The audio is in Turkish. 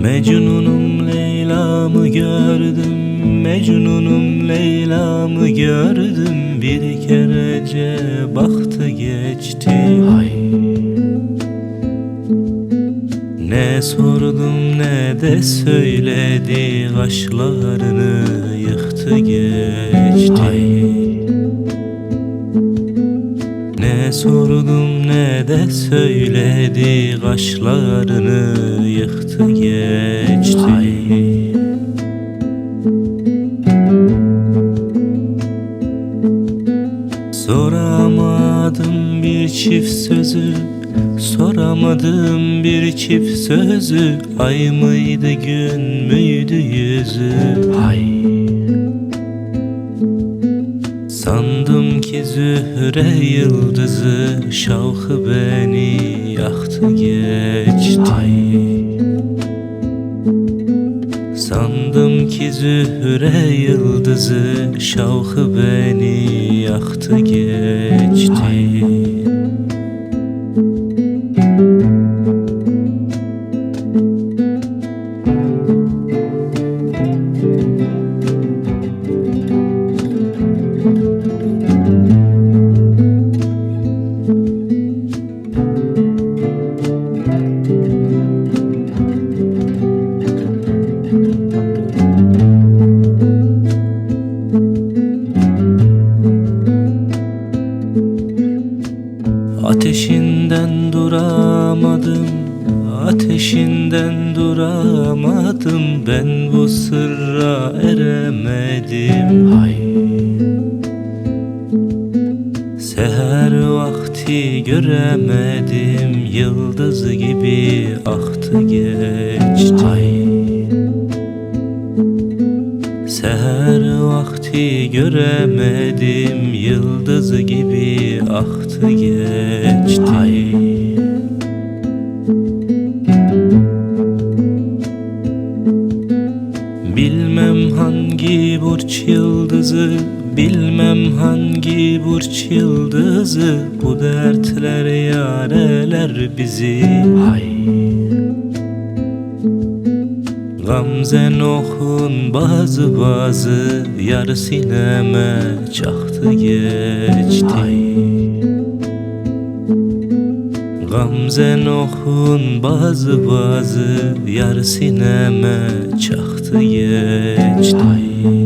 Mecnunum Leyla'mı gördüm Mecnunum Leyla'mı gördüm. Bir kerece baktı geçti. Hay. Ne sordum ne de söyledi Kaşlarını yıktı geçti. Hay Ne sordum ne de söyledi? Kaşlarını yıktı geçti. Ay. Soramadım bir çift sözü Soramadım bir çift sözü. Ay mıydı gün müydü yüzü? Hay ki zühre yıldızı Şavkı beni yaktı geçti. Hay Sandım ki zühre yıldızı Şavkı beni yaktı geçti Ateşinden duramadım Ateşinden duramadım. Ben bu sırra eremedim. Hay. Seher vakti göremedim. Yıldız gibi aktı geçti. Hay Seher vakti göremedim Yıldız gibi aktı geçti. Hay Bilmem hangi burç yıldızı Bilmem hangi burç yıldızı. Bu dertler yareler bizi. Hay Gamzen okun bazı bazı Yar sineme çaktı geçti? Hay Gamzen okun bazı bazı Yar sineme çaktı geçti? Hay